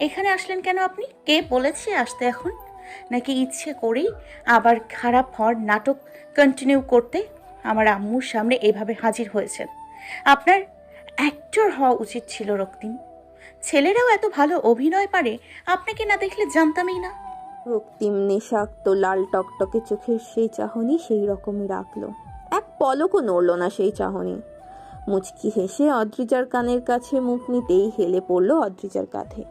এখানে আসলেন কেন আপনি? কে বলেছে আসতে এখন? নাকি ইচ্ছে করেই আবার খারাপ হওয়ার নাটক কন্টিনিউ করতে আমার আম্মুর সামনে এভাবে হাজির হয়েছেন? আপনার অ্যাক্টর হওয়া উচিত ছিল রক্তিম। ছেলেরাও এত ভালো অভিনয় পারে আপনাকে না দেখলে জানতামই না। রক্তিম নেশাক্ত লাল টকটকে চোখের সেই চাহনি সেই রকমই রাখল। এক পলকও নড়ল না সেই চাহনি। মুচকি হেসে অদ্রিজার কানের কাছে মুখ নিতেই হেলে পড়ল অদ্রিজার কাঁধে।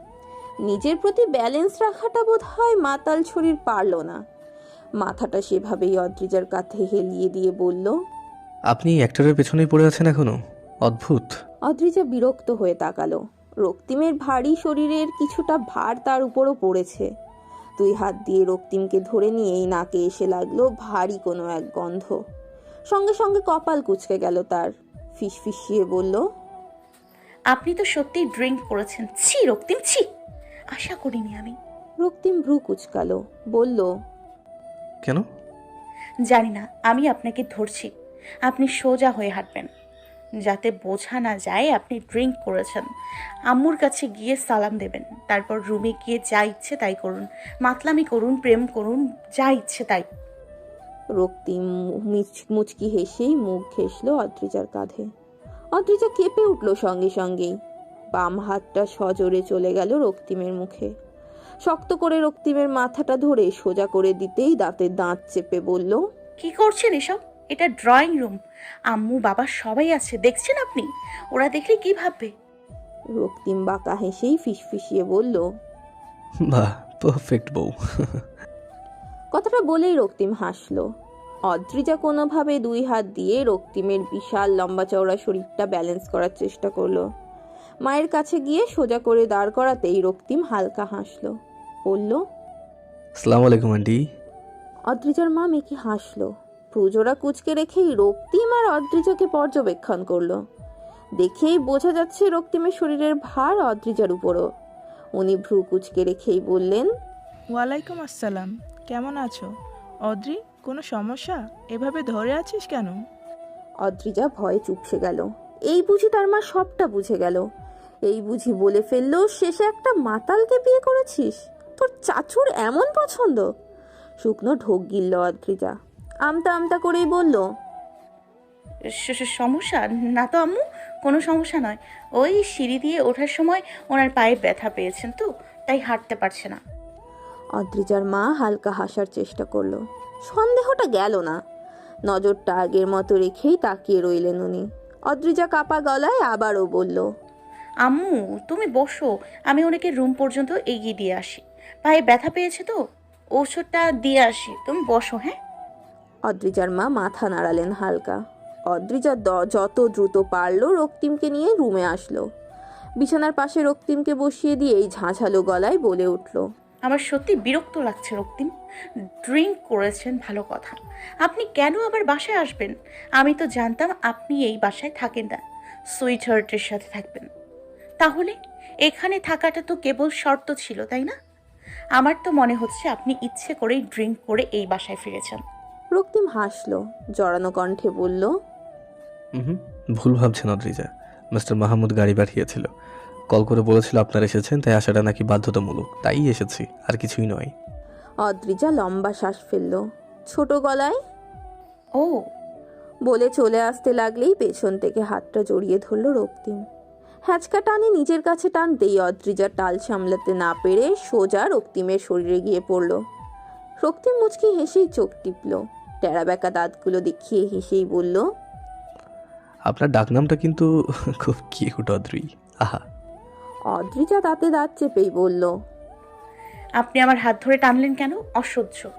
নিজের প্রতি ব্যালেন্স রাখাটা বোধ হয় মাতাল শরীর পারল না। মাথাটা সেভাবেই অদ্রিজার কাঁধে হেলিয়ে দিয়ে বলল আপনি অ্যাক্টরের পেছনেই পড়ে আছেন এখনও? অদ্ভুত! অদ্রিজা বিরক্ত হয়ে তাকালো। রক্তিমের ভারী শরীরের কিছুটা ভার তার উপরও পড়েছে। দুই হাত দিয়ে রক্তিমকে ধরে নিয়েই নাকে এসে লাগল ভারী কোনো এক গন্ধ। সঙ্গে সঙ্গে কপাল কুচকে গেল তার। ফিসফিসিয়ে বলল আপনি তো সত্যিই ড্রিঙ্ক করেছেন। ছি রক্তিম ছি। আশা করিনি আমি। রক্তিম ভ্রু কুচকালো বলল কেন? জানি না আমি আপনাকে ধরছি। আপনি সোজা হয়ে হাঁটবেন। যাতে বোঝা না যায় আপনি ড্রিঙ্ক করেছেন। আম্মুর কাছে গিয়ে সালাম দেবেন। তারপর রুমে গিয়ে যা ইচ্ছে তাই করুন। মাতলামি করুন প্রেম করুন যা ইচ্ছে তাই। রক্তিম মিচ- মুচকি হেসেই মুখ ঘেসলো অদ্রিজার কাঁধে। অদ্রিজা কেঁপে উঠল সঙ্গে সঙ্গেই। বাম হাতটা সজোরে চলে গেল রক্তিমের মুখে। শক্ত করে রক্তিমের মাথাটা ধরে সোজা করে দিতেই দাঁতের দাঁত চেপে বলল কি করছেন এসব? এটা ড্রয়িং রুম। আম্মু বাবা সবাই আছে দেখছেন আপনি? ওরা দেখলে কি ভাববে? রক্তিম বাঁকা হেসেই ফিসফিসিয়ে বলল বাহ পারফেক্ট বউ। কথাটা বলেই রক্তিম হাসলো। অদ্রিজা কোনোভাবে দুই হাত দিয়ে রক্তিমের বিশাল লম্বা চওড়া শরীরটা ব্যালেন্স করার চেষ্টা করল। মায়ের কাছে গিয়ে সোজা করে দাঁড় করাতেই রক্তিম হালকা হাসলো। বলল আসসালামু আলাইকুম আন্টি। অদ্রিজার মা মেকি হাসলো। প্রজোরা কুচকে রেখেই রক্তিম আর অদ্রিজাকে পর্যবেক্ষণ করল। দেখেই বোঝা যাচ্ছে রক্তিমের শরীরের ভার অদ্রিজার উপরও। উনি ভ্রু কুচকে রেখেই বললেন ওয়ালাইকুম আসসালাম। কেমন আছো? অদ্রি কোনো সমস্যা? এভাবে ধরে আছিস কেন? অদ্রিজা ভয়ে চুপসে গেল। এই বুঝি তার মা সবটা বুঝে গেল। এই বুঝি বলে ফেলল শেষে একটা মাতালকে বিয়ে করেছিস? তোর চাচুর এমন পছন্দ? শুকনো ঢোক গিলল অদ্রিজা। আমতা আমতা করেই বলল স- স- সমস্যা? না তো আম্মু কোনো সমস্যা নয়। ওই সিঁড়ি দিয়ে ওঠার সময় ওনার পায়ে ব্যথা পেয়েছেন তো তাই হাঁটতে পারছে না। অদ্রিজার মা হালকা হাসার চেষ্টা করল। সন্দেহটা গেল না। নজরটা আগের মতো রেখেই তাকিয়ে রইলেন উনি। অদ্রিজা কাপা গলায় আবারও বলল আম্মু তুমি বসো আমি ওনাকে রুম পর্যন্ত এগিয়ে দিয়ে আসি। পায়ে ব্যথা পেয়েছে তো? ওষুধটা দিয়ে আসি তুমি বসো হ্যাঁ? অদ্রিজার মা মাথা নাড়ালেন হালকা। অদ্রিজা দ- যত দ্রুত পারল রক্তিমকে নিয়ে রুমে আসলো। বিছানার পাশে রক্তিমকে বসিয়ে দিয়েই ঝাঁঝালো গলায় বলে উঠল আমার সত্যি বিরক্ত লাগছে রক্তিম। ড্রিঙ্ক করেছেন ভালো কথা। আপনি কেন আবার বাসায় আসবেন? আমি তো জানতাম আপনি এই বাসায় থাকেন না। সুইট হার্টের সাথে থাকবেন। তাহলে এখানে থাকাটা তো কেবল শর্ত ছিল তাই না? আমার তো মনে হচ্ছে আপনি ইচ্ছে করেই ড্রিঙ্ক করে এই বাসায় ফিরেছেন। রক্তিম হাসলো জড়ানো কণ্ঠে বলল হুম ভুল ভাবছেন অদ্রিজা। মিস্টার মাহমুদ গাড়ি পাঠিয়েছিল। কল করে বলেছিল আপনারা এসেছেন তাই আসাটা নাকি বাধ্যতামূলক। তাই এসেছি আর কিছুই নয়। অদ্রিজা লম্বা শ্বাস ফেলল। ছোট গলায়? ও। বলে চলে আসতে লাগলেই পেছন থেকে হাতটা জড়িয়ে ধরল রক্তিম। হ্যাচকা টানে নিজের কাছে টানতেই অদ্রিজা টাল সামলাতে না পেরে সোজা রক্তিমের শরীরে গিয়ে পড়ল। রক্তিম মুচকি হেসেই চোখ টিপল। টেরা বেঁকা দাঁতগুলো দেখিয়ে হেসেই বলল আপনার ডাকনামটা কিন্তু খুব কিউট অদ্রি। আহা। অদ্রিজা দাঁতে দাঁত চেপেই বলল আপনি আমার হাত ধরে টানলেন কেন? অসহ্য।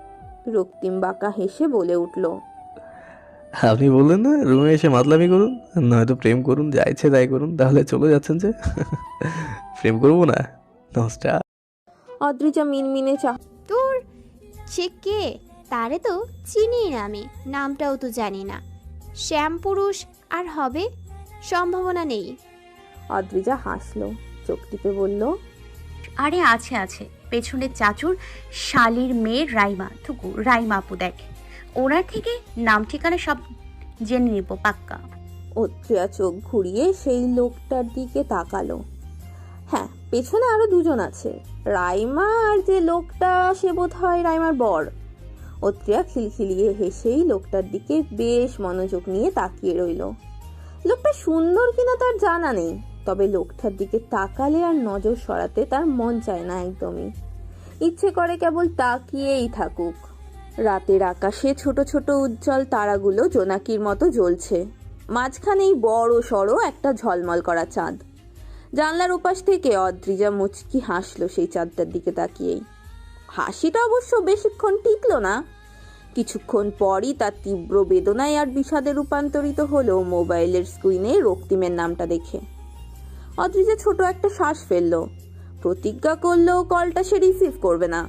রক্তিম বাঁকা হেসে বলে উঠল আপনি বললেন না রুমে এসে মাতলামি করুন নয়তো প্রেম করুন যা ইচ্ছে তাই করুন তাহলে চলে যাচ্ছেন যে। প্রেম করব না নমস্কার। অদ্রিজা মিনমিনে চা তোর সে কে? তারে তো চিনি না আমি নামটাও তো জানি না। শ্যাম পুরুষ আর হবে? সম্ভাবনা নেই। অদ্রিজা হাসলো। চোখ টিপে বলল আরে আছে আছে। পেছনে চাচুর শালির মেয়ে রাইমা থুকু রাইমা আপু দেখ। ওনার থেকে নাম ঠিকানা সব জেনে নেব পাক্কা। অত্রিয়া চোখ ঘুরিয়ে সেই লোকটার দিকে তাকালো। হ্যাঁ পেছনে আরও দুজন আছে। রাইমা আর যে লোকটা সে বোধ হয় রাইমার বর। অত্রিয়া খিলখিলিয়ে হেসেই লোকটার দিকে বেশ মনোযোগ নিয়ে তাকিয়ে রইল। লোকটা সুন্দর কিনা তার জানা নেই। তবে লোকটার দিকে তাকালে আর নজর সরাতে তার মন চায় না একদমই। ইচ্ছে করে কেবল তাকিয়েই থাকুক। রাতের আকাশে ছোট ছোট উজ্জ্বল তারাগুলো জোনাকির মতো জ্বলছে। মাঝখানেই বড় সড়ো একটা ঝলমল করা চাঁদ। জানলার ওপাশ থেকে অদ্রিজা মুচকি হাসলো সেই চাঁদটার দিকে তাকিয়েই। হাসিটা অবশ্য বেশিক্ষণ টিকলো না। কিছুক্ষণ পরই তার তীব্র বেদনায় আর বিষাদে রূপান্তরিত হলো মোবাইলের স্ক্রিনে রক্তিমের নামটা দেখে। অদ্রিজা ছোট একটা শ্বাস ফেলল। প্রতিজ্ঞা করলেও কলটা সে রিসিভ করবে না।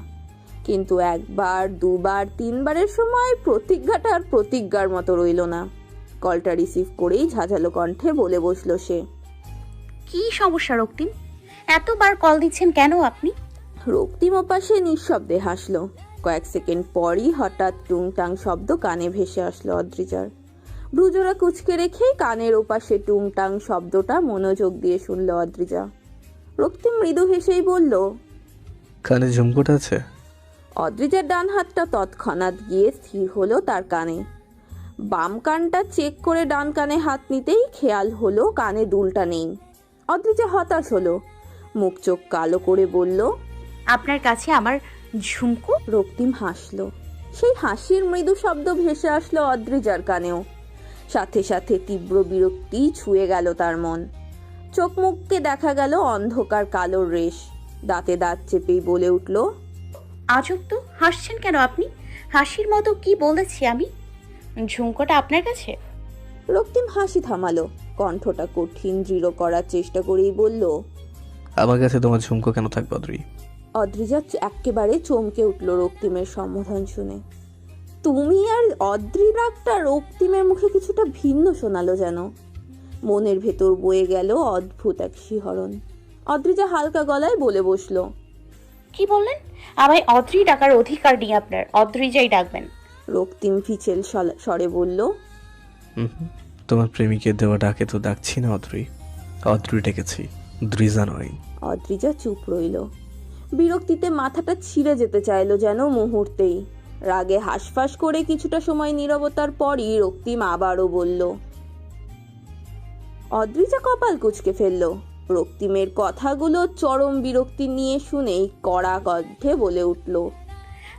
কিন্তু একবার দুবার তিনবারের সময় প্রতিজ্ঞাটা আর প্রতিজ্ঞার মতো রইল না। কলটা রিসিভ করেই ঝাঝালো কণ্ঠে বলে বসল সে। কি সমস্যা রক্তিম? এতবার কল দিচ্ছেন কেন আপনি? রক্তিম ওপাশে নিঃশব্দে হাসলো। কয়েক সেকেন্ড পরই হঠাৎ টুংটাং শব্দ কানে ভেসে আসলো অদ্রিজার। ভ্রুজোরা কুচকে রেখেই কানের ওপাশে টুংটাং শব্দটা মনোযোগ দিয়ে শুনল অদ্রিজা। রক্তিম মৃদু হেসেই বলল কানে ঝুমকোটা আছে? অদ্রিজার ডান হাতটা তৎক্ষণাৎ গিয়ে স্থির হলো তার কানে। বাম কানটা চেক করে ডান কানে হাত নিতেই খেয়াল হলো কানে দুলটা নেই। অদ্রিজা হতাশ হলো। মুখ চোখ কালো করে বলল আপনার কাছে আমার ঝুমকো রক্তিম হাসলো। সেই হাসির মৃদু শব্দ ভেসে আসলো অদ্রিজার কানেও। সাথে সাথে তীব্র বিরক্তি ছুঁয়ে গেল তার মন। চোখ মুখকে দেখা গেল অন্ধকার কালোর রেশ। দাঁতে দাঁত চেপেই বলে উঠল আজব তো হাসছেন কেন আপনি? হাসির মতো কি বলেছি আমি? ঝুমকোটা আপনার কাছে? রক্তিম হাসি থামালো কণ্ঠটা কঠিন দৃঢ় করার চেষ্টা করেই বলল আমার কাছে তোমার ঝুমকো কেন থাকবে অদ্রি? অদ্রিজা এক্কেবারে চমকে উঠল রক্তিমের সম্বোধন শুনে। তুমি আর অদ্রি রাগটা রক্তিমের মুখে কিছুটা ভিন্ন শোনালো যেন। মনের ভেতর বয়ে গেল অদ্ভুত এক শিহরণ। অদ্রিজা হালকা গলায় বলে বসল কি বললেন? আমায় অদ্রি ডাকার অধিকার নেই আপনার অদ্রিজাই ডাকবেন। রক্তিম ফিচেল স্বরে বলল হুম হুম। তোমার প্রেমিকের দেওয়া ডাকে তো ডাকছি না অদ্রি। অদ্রি ডেকেছি দ্রিজা নয়। অদ্রিজা চুপ রইল। বিরক্তিতে মাথাটা ছিঁড়ে যেতে চাইলো যেন মুহূর্তেই। রাগে হাসফাস করে কিছুটা সময় নীরবতার পরই রক্তিম আবারও বলল, অদ্রিজা কপাল কুচকে ফেলল। রক্তিমের কথাগুলো চরম বিরক্তি নিয়ে শুনেই কড়া কণ্ঠে বলে উঠল,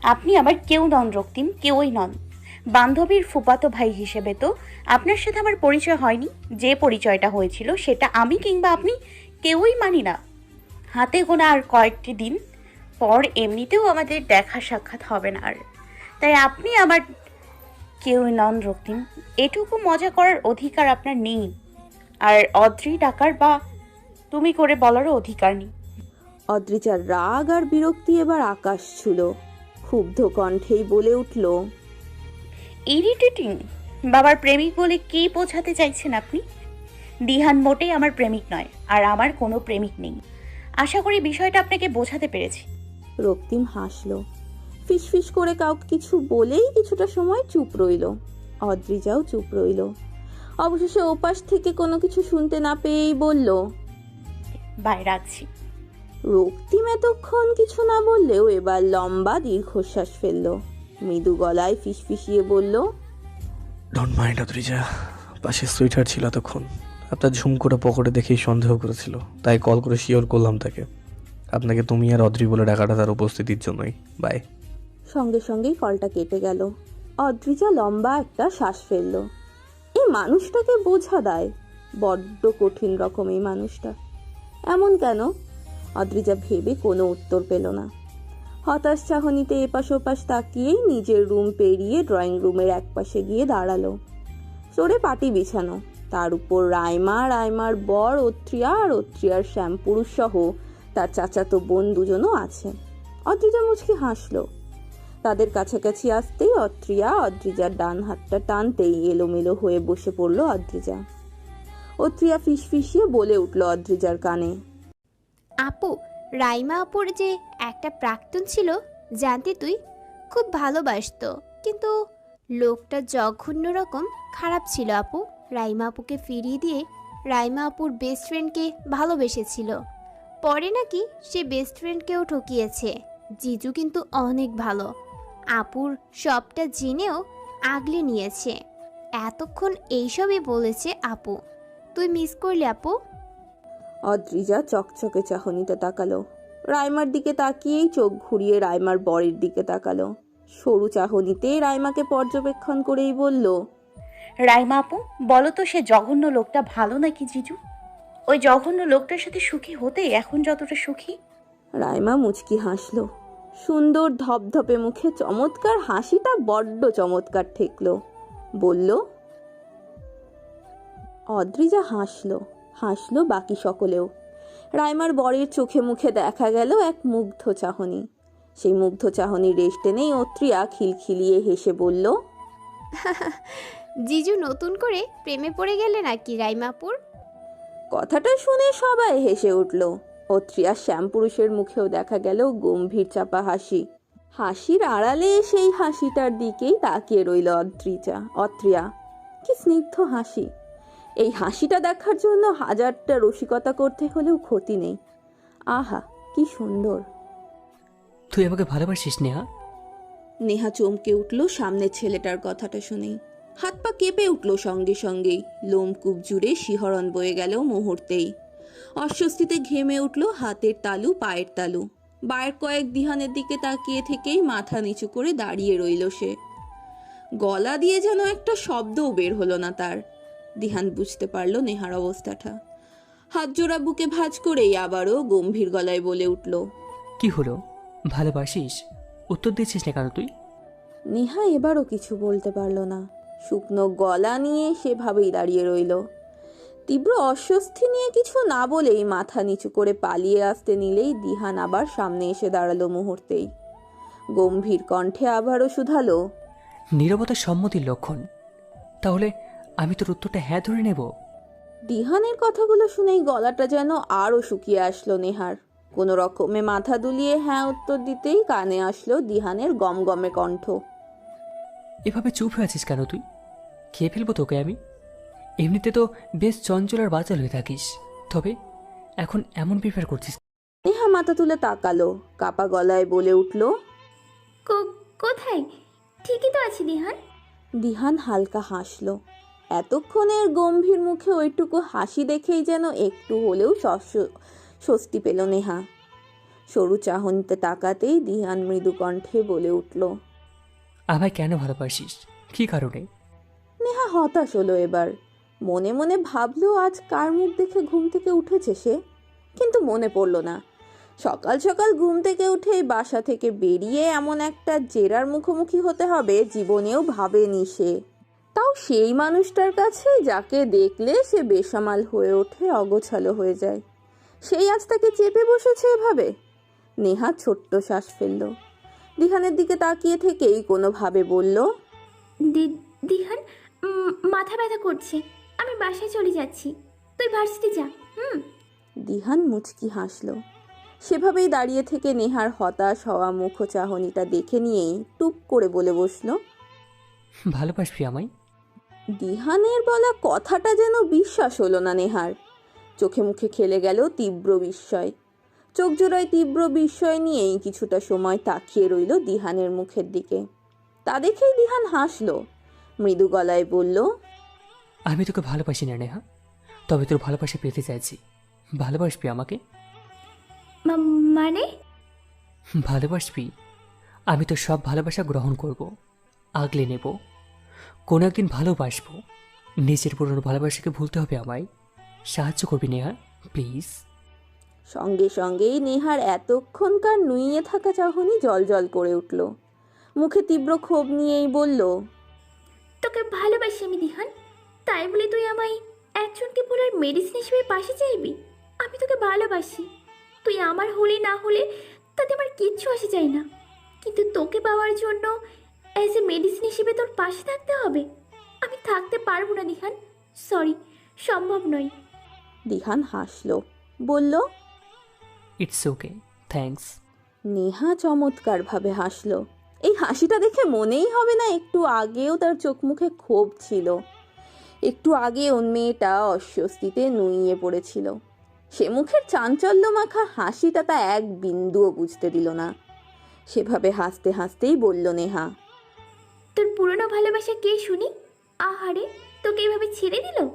আপনি আবার কেউ নন রক্তিম, কেউই নন। বান্ধবীর ফুপাতো ভাই হিসেবে তো আপনার সাথে আমার পরিচয় হয়নি। যে পরিচয়টা হয়েছিল সেটা আমি কিংবা আপনি কেউই মানি না। হাতে গোনা আর কয়েকটি দিন, পর এমনিতেও আমাদের দেখা সাক্ষাৎ হবে না আর। তাই আপনি আমার কেউই নন রক্তিম। এটুকু মজা করার অধিকার আপনার নেই। আর অদ্রি ডাকার বা তুমি করে বলারও অধিকার নেই। অদ্রিজার রাগ আর বিরক্তি এবার আকাশ ছুল ক্ষুব্ধ কণ্ঠেই বলে উঠল ইরিটেটিং বাবার প্রেমিক বলে কি বোঝাতে চাইছেন আপনি? দিহান মোটেই আমার প্রেমিক নয় আর আমার কোনো প্রেমিক নেই। আশা করি বিষয়টা আপনাকে বোঝাতে পেরেছি। রক্তিম হাসল। ফিসফিস করে কাউকে কিছু বলেই কিছুটা সময় চুপ রইল। অদ্রিজাও চুপ রইল। অবশেষে ওপাশ থেকে কোনো কিছু শুনতে না পেয়েই বলল বাই রাখছি রক্তিম এতক্ষণ কিছু না বললেও এবার লম্বা দীর্ঘশ্বাস ফেলল। মৃদু গলায় ফিসফিসিয়ে বলল ডোন্ট মাইন্ড অদ্রিজা। পাশে সুইটার ছিল এতক্ষণ। আপনার ঝুমকোটা পকেটে দেখেই সন্দেহ করেছিল। তাই কল করে শিওর করলাম তাকে। আপনাকে তুমি আর অদ্রি বলে ডাকাটা তার উপস্থিতির জন্যই। বাই। সঙ্গে সঙ্গেই কলটা কেটে গেল। অদ্রিজা লম্বা একটা শ্বাস ফেলল। এই মানুষটাকে বোঝা দেয়, বড্ড কঠিন রকম এই মানুষটা। এমন কেন? অদ্রিজা ভেবে কোনো উত্তর পেল না। হতাশ চাহনিতে এপাশ ওপাশ তাকিয়েই নিজের রুম পেরিয়ে ড্রয়িং রুমের একপাশে গিয়ে দাঁড়াল। চোরে পাটি বিছানো, তার উপর রাইমা রাইমার বর, অত্রিয়া আর অত্রিয়ার শ্যামপুরুষ সহ তার চাচাতো বোন দুজনও আছে। অদ্রিজা মুচকি হাসলো। কাছাকাছি আসতেই অত্রিয়া অদ্রিজার ডান হাতটা টানতেই এলোমেলো হয়ে বসে পড়ল অদ্রিজা। অত্রিয়া ফিসফিসিয়ে বলে উঠল অদ্রিজার কানে, আপু, রাইমা আপুর যে একটা প্রাক্তন ছিল, জানতে তুই? খুব ভালোবাসতো, কিন্তু লোকটা জঘন্য রকম খারাপ ছিল আপু। রাইমা আপুকে ফিরিয়ে দিয়ে রাইমা আপুর বেস্ট ফ্রেন্ডকে ভালোবেসেছিল। পরে নাকি সে বেস্ট ফ্রেন্ডকেও ঠকিয়েছে। জিজু কিন্তু অনেক ভালো। আপুর সবটা জেনেও আগলে নিয়েছে। এতক্ষণ এইসবই বলেছে আপু। তুই মিস করলি আপু? অদ্রিজা চকচকে চাহনিতে তাকালো। রাইমার দিকে তাকিয়েই চোখ ঘুরিয়ে রাইমার বরের দিকে তাকালো। সরু চাহনিতে রাইমাকে পর্যবেক্ষণ করেই বলল রাইমা আপু বলো তো সে জঘন্য লোকটা ভালো নাকি জিজু? ওই জঘন্য লোকটার সাথে সুখী হতে এখন যতটা সুখী? রাইমা মুচকি হাসলো। সুন্দর ধপধপে মুখে চমৎকার হাসিটা বড্ড চমৎকার ঠেকলো। বলল অদ্রিজা হাসলো হাসলো বাকি সকলেও। রাইমার বরের চোখে মুখে দেখা গেল এক মুগ্ধ চাহনি। সেই মুগ্ধ চাহনির রেশ টেনেই অত্রিয়া খিলখিলিয়ে হেসে বলল জিজু নতুন করে প্রেমে পড়ে গেলে নাকি রাইমাপুর? কথাটা শুনে সবাই হেসে উঠল। অত্রিয়া শ্যামপুরুষের মুখেও দেখা গেল গম্ভীর চাপা হাসি। হাসির আড়ালে সেই হাসিটার দিকেই তাকিয়ে রইল অদ্রিজা অত্রিয়া। কি স্নিগ্ধ হাসি। এই হাসিটা দেখার জন্য হাজারটা রসিকতা করতে হলেও ক্ষতি নেই। আহা কি সুন্দর। তুই আমাকে ভালোবাসিস নেহা? নেহা চমকে উঠল সামনের ছেলেটার কথাটা শুনেই। হাত পা কেঁপে উঠল সঙ্গে সঙ্গেই। লোমকূপ জুড়ে শিহরণ বয়ে গেল মুহূর্তেই। অস্বস্তিতে ঘেমে উঠল হাতের তালু পায়ের তালু। বায়ের কয়েক দিহানের দিকে তাকিয়ে থেকেই মাথা নিচু করে দাঁড়িয়ে রইল সে। গলা দিয়ে যেন একটা শব্দও বের হলো না তার। দিহান বুঝতে পারল নেহার অবস্থাটা। হাত জোড়া বুকে ভাঁজ করেই আবারও গম্ভীর গলায় বলে উঠল কি হলো? ভালোবাসিস? উত্তর দিচ্ছিস না কেন তুই? নেহা এবারও কিছু বলতে পারল না। শুকনো গলা নিয়ে সেভাবেই দাঁড়িয়ে রইল। তীব্র অস্বস্তি নিয়ে কিছু না বলেই মাথা নিচু করে পালিয়ে আসতে নিলেই দিহান আবার সামনে এসে দাঁড়াল মুহূর্তেই। গম্ভীর কণ্ঠে আবারও শুধালো নীরবতা সম্মতির লক্ষণ। তাহলে আমি তোর উত্তরটা হ্যাঁ ধরে নেব? দিহানের কথাগুলো শুনেই গলাটা যেন আরও শুকিয়ে আসলো নেহার। কোনো রকমে মাথা দুলিয়ে হ্যাঁ উত্তর দিতেই কানে আসলো দিহানের গমগমে কণ্ঠ। এভাবে চুপ হয়ে আছিস কেন তুই? খেয়ে ফেলব তোকে আমি? এমনিতে তো বেশ চঞ্চল আর বাচাল হয়ে থাকিস। তবে এখন এমন প্রিফার করছিস নেহা মাথা তুলে তাকালো কাপা গলায় বলে উঠল কোথায়? ঠিকই তো আছি দিহান। দিহান হালকা হাসলো। এতক্ষণের গম্ভীর মুখে ওইটুকু হাসি দেখেই যেন একটু হলেও স্বস্তি পেল নেহা। সরু চাহনিতে তাকাতেই দিহান মৃদু কণ্ঠে বলে উঠল আমায় কেন ভালোবাসিস? কি কারণে? নেহা হতাশ হলো এবার। মনে মনে ভাবলো আজ কার মুখ দেখে ঘুম থেকে উঠেছে সে, কিন্তু মনে পড়ল না। সকাল সকাল ঘুম থেকে উঠেই বাসা থেকে বেরিয়ে এমন একটা জেরার মুখোমুখি হতে হবে জীবনেও ভাবেনি সে। তাও সেই মানুষটার কাছে যাকে দেখলে সে বেসামাল হয়ে ওঠে, অগোছালো হয়ে যায়। সেই আজ তাকে চেপে বসেছে এভাবে? নেহা ছোট্ট শ্বাস ফেলল। দিহানের দিকে তাকিয়ে থেকেই কোনোভাবে বলল দিহান মাথা ব্যথা করছে। আমি বাসায় চলে যাচ্ছি। তুই ভার্সিটি যা হুম? দিহান মুচকি হাসল। সেভাবেই দাঁড়িয়ে থেকে নেহার হতাশ হওয়া মুখ চাহনিটা দেখে নিয়েই টুপ করে বলে বসল ভালোবাসবি আমায়। দিহানের বলা কথাটা যেন বিশ্বাস হলো না নেহার। চোখে মুখে খেলে গেল তীব্র বিস্ময়। চোখ জোড়ায় তীব্র বিস্ময় নিয়েই কিছুটা সময় তাকিয়ে রইল দিহানের মুখের দিকে। তা দেখেই দিহান হাসলো। মৃদু গলায় বলল আমি তোকে ভালোবাসি না নেহা। তবে তোর ভালোবাসা পেতে চাইছি। ভালোবাসবি আমাকে? মানে? ভালোবাসবি? আমি তো সব ভালোবাসা গ্রহণ করব আগলে নেব। কোনো একদিন ভালোবাসবো। নিজের পুরনো ভালোবাসাকে ভুলতে হবে আমায়। সাহায্য করবি নেহা প্লিজ। সঙ্গে সঙ্গেই নেহার এতক্ষণকার নুইয়ে থাকা চাহনি জল জল করে উঠল। মুখে তীব্র ক্ষোভ নিয়েই বলল তোকে ভালোবাসি আমি দিহান তাই বলে তুই আমায় একজনকে বলার মেডিসিন হিসেবে পাশে চাইবি? আমি তোকে ভালোবাসি। তুই আমার হলে না হলে তাতে আমার কিচ্ছু আসে যায় না। কিন্তু তোকে পাওয়ার জন্য অ্যাজ এ মেডিসিন হিসেবে তোর পাশে থাকতে হবে। আমি থাকতে পারব না দিহান। সরি সম্ভব নয়। দিহান হাসল। বলল ইটস ওকে থ্যাঙ্কস নেহা চমৎকারভাবে হাসল। এই হাসিটা দেখে মনেই হবে না একটু আগেও তার চোখ মুখে ক্ষোভ ছিল। একটু আগে ওর মেয়েটা অস্বস্তিতে নুইয়ে পড়েছিল। সে মুখের চাঞ্চল্য মাখা হাসিটা তা এক বিন্দুও বুঝতে দিল না। সেভাবে হাসতে হাসতেই বলল নেহা তোর পুরনো ভালোবাসা কে শুনি? আহারে তোকে এভাবে ছেড়ে দিল?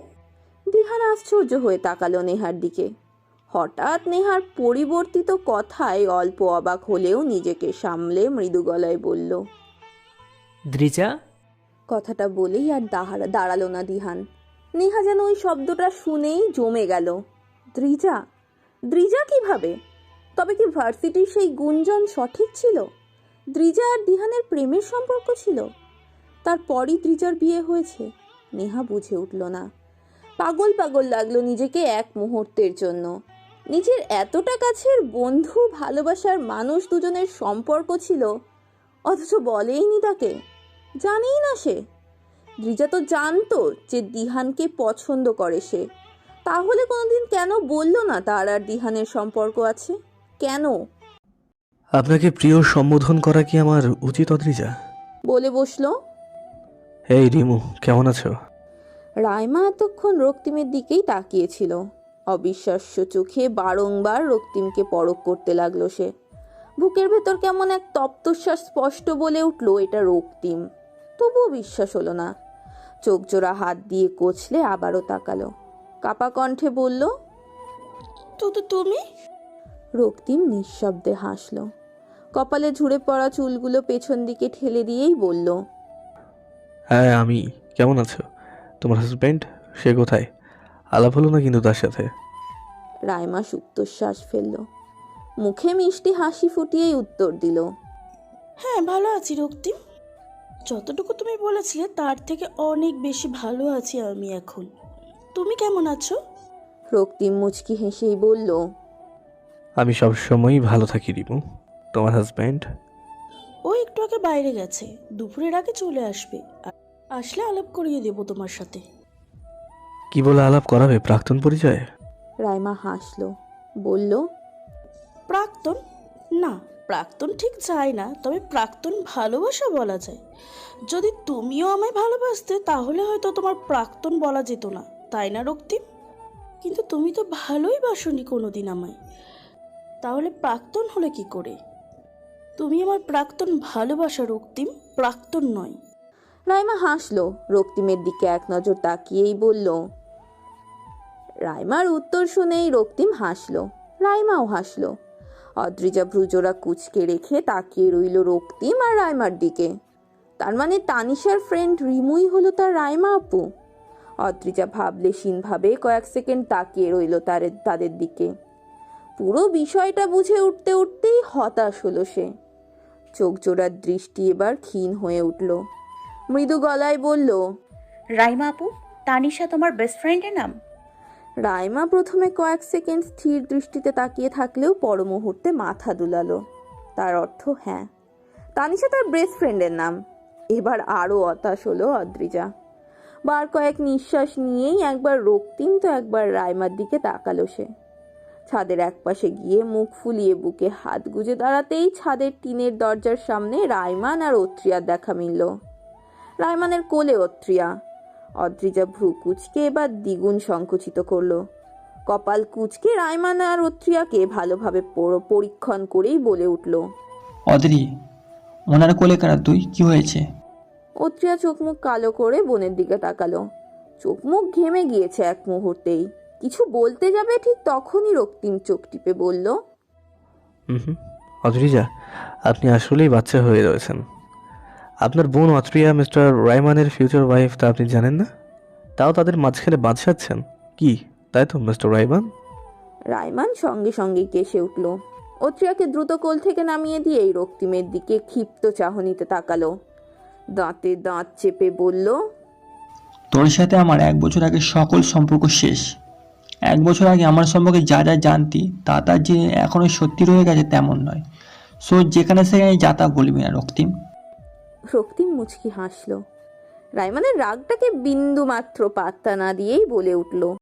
দিহান আশ্চর্য হয়ে তাকালো নেহার দিকে। হঠাৎ নেহার পরিবর্তিত কথায় অল্প অবাক হলেও নিজেকে সামলে মৃদু গলায় বলল দ্রিজা কথাটা বলেই আর দাহারা, দাঁড়াল না দিহান। নেহা যেন ওই শব্দটা শুনেই জমে গেল। দ্রিজা দ্রিজা কীভাবে? তবে কি ভার্সিটির সেই গুঞ্জন সঠিক ছিল? দ্রিজা আর দিহানের প্রেমের সম্পর্ক ছিল? তারপরই দ্রিজার বিয়ে হয়েছে। নেহা বুঝে উঠল না। পাগল পাগল লাগল নিজেকে এক মুহূর্তের জন্য। নিজের এতটা কাছের বন্ধু, ভালোবাসার মানুষ দুজনের সম্পর্ক ছিল, অথচ বলেইনি তাকে। জানেই না সে। দ্রিজা তো জানতো যে দিহানকে পছন্দ করে সে। তাহলে কোনোদিন কেন বলল না তার আর দিহানের সম্পর্ক আছে? কেন? আপনাকে প্রিয় সম্বোধন করা কি আমার উচিত অদ্রিজা? বলে বসল। এই রিমু কেমন আছো? রাইমা এতক্ষণ রক্তিমের দিকেই তাকিয়েছিল। অবিশ্বাস্য চোখে বারংবার রক্তিমকে পরক করতে লাগল সে। বুকের ভেতর কেমন এক তপ্তশ্বাস স্পষ্ট বলে উঠল এটা রক্তিম। তবুও বিশ্বাস হলো না। চোখ জোড়া হাত দিয়ে কচলে আবারও তাকালো। কাপা কণ্ঠে বলল তো তো তুমি? রক্তিম নিঃশব্দে হাসল। কপালে ঝুড়ে পড়া চুলগুলো পেছন দিকে ঠেলে দিয়েই বলল হ্যাঁ আমি কেমন আছো? তোমার হাজব্যান্ড সে কোথায়? আলাপ হলো না কিন্তু তার সাথে? রাইমা সুপ্তশ্বাস ফেলল। মুখে মিষ্টি হাসি ফুটিয়েই উত্তর দিল হ্যাঁ ভালো আছি রক্তিম। যতটুকু তুমি বলেছিলে তার থেকে অনেক বেশি ভালো আছি আমি এখন। তুমি কেমন আছো? রক্তিম মুচকি হেসেই বলল আমি সবসময়ই ভালো থাকি রিমু। তোমার হাজব্যান্ড ও একটু আগে বাইরে গেছে। দুপুরের আগে চলে আসবে। আ- আসলে আলাপ করিয়ে দেবো তোমার সাথে। কি বলে আলাপ করাবে? প্রাক্তন পরিচয়? রাইমা হাসলো বলল প্রাক্তন? না প্রাক্তন ঠিক চাই না, তবে প্রাক্তন ভালোবাসা বলা যায়। যদি তুমিও আমায় ভালোবাসতে, তাহলে হয়তো তোমার প্রাক্তন বলা যেত না, তাই না রক্তিম কিন্তু তুমি তো ভালোই বাসনি কোনো দিন আমায়। তাহলে প্রাক্তন হলে কি করে? তুমি আমার প্রাক্তন ভালোবাসা রক্তিম প্রাক্তন নয়। রাইমা হাসলো, রক্তিমের দিকে এক নজর তাকিয়েই বলল, রাইমার উত্তর শুনেই রক্তিম হাসলো, রাইমাও হাসলো। অদ্রিজা ভ্রুজোড়া কুচকে রেখে তাকিয়ে রইল রক্তিম আর রাইমার দিকে। তার মানে তানিশার ফ্রেন্ড রিমুই হলো তার রাইমা আপু? অদ্রিজা ভাবলে ভাবলেশীনভাবে কয়েক সেকেন্ড তাকিয়ে রইল তার, তাদের দিকে। পুরো বিষয়টা বুঝে উঠতে উঠতেই হতাশ হলো সে। চোখ জোড়ার দৃষ্টি এবার ক্ষীণ হয়ে উঠল। মৃদু গলায় বলল, রাইমা আপু, তানিশা তোমার বেস্ট ফ্রেন্ডের নাম? রাইমা প্রথমে কয়েক সেকেন্ড স্থির দৃষ্টিতে তাকিয়ে থাকলেও পর মুহূর্তে মাথা দুলালো। তার অর্থ হ্যাঁ। তানিশা তার বেস্ট ফ্রেন্ডের নাম। এবার আরও হতাশ হলো অদ্রিজা। বার কয়েক নিঃশ্বাস নিয়েই একবার রক্তিম তো একবার রাইমার দিকে তাকালো সে। ছাদের একপাশে গিয়ে মুখ ফুলিয়ে বুকে হাত গুজে দাঁড়াতেই ছাদের টিনের দরজার সামনে রাইমান আর অত্রিয়ার দেখা মিলল। রাইমানের কোলে অত্রিয়া। অদ্রিজা ভ্রু কুচকে এবার দ্বিগুণ সংকুচিত করল। কপাল কুচকে রায়মানা আর অত্রিয়াকে ভালোভাবে পরীক্ষণ করেই বলে উঠল অদ্রি ওনার কোলে কারা? তুই? কি হয়েছে? অত্রিয়া চোখ মুখ কালো করে বোনের দিকে তাকালো। চোখ মুখ ঘেমে গিয়েছে এক মুহূর্তেই। কিছু বলতে যাবে ঠিক তখনই রক্তিম চোখ টিপে বলল হুম অদ্রিজা আপনি আসলেই বাচ্চা হয়ে রয়েছেন। আপনার বোন অত্রিয়া মিস্টার রাইমানের ফিউচার ওয়াইফ তা আপনি জানেন না? তাও তাদের মাঝখানে বাঁচাচ্ছেন কি? তাই তো মিস্টার রাইমান? রাইমান সঙ্গে সঙ্গে কেসে উঠল। অত্রিয়াকে দ্রুত কোল থেকে নামিয়ে দিয়ে এই রক্তিমের দিকে ক্ষিপ্ত চাহনিতে তাকালো। দাঁতে দাঁত চেপে বলল তোর সাথে আমার এক বছর আগে সকল সম্পর্ক শেষ। এক বছর আগে আমার সম্পর্কে যা যা জানতি তা তা যে এখনও সত্যি রয়ে গেছে তেমন নয়। সো যেখানে সেখানে যা তা বলবি না রক্তিম। রক্তিম মুচকি হাসল। রাইমানের রাগটাকে বিন্দু মাত্র পাত্তা না দিয়েই বলে উঠল।